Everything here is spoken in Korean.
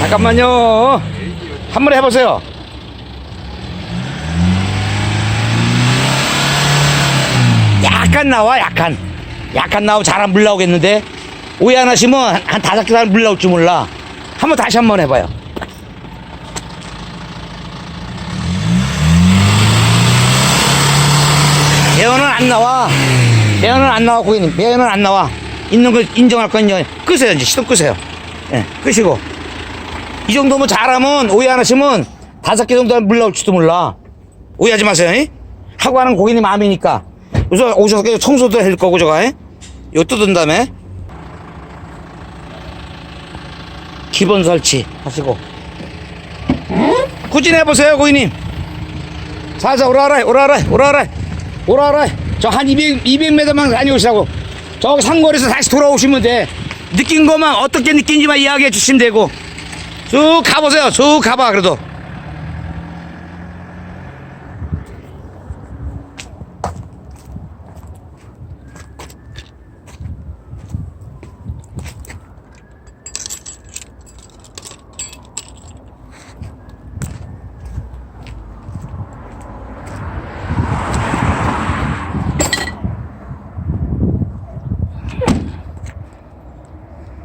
잠깐만요. 한번 해보세요. 약간 나와, 약간. 약간 나오면 잘안 물 나오겠는데? 오해 안 하시면 한, 한 다섯 개물 나올 줄 몰라. 한번 다시 한 번 해봐요. 배어는 안 나와. 배어는 안 나와, 고객님. 배어는 안 나와. 있는 걸 인정할 건요. 끄세요, 이제. 시동 끄세요. 예, 끄시고. 이 정도면 잘하면 오해 안 하시면 다섯 개 정도 물 나올지도 몰라. 오해하지 마세요. 이? 하고 하는 고객님 마음이니까. 우선 오셔서 그냥 청소도 할 거고 저가. 이? 요 뜯은 다음에 기본 설치 하시고 꾸준히 해보세요 고객님. 자자 오라라 오라라 오라라 오라라 저 한 200, 200m만 다녀오시라고 저 상거리에서 다시 돌아오시면 돼 느낀 것만 어떻게 느낀지만 이야기해 주시면 되고 쭉 가보세요. 쭉 가봐 그래도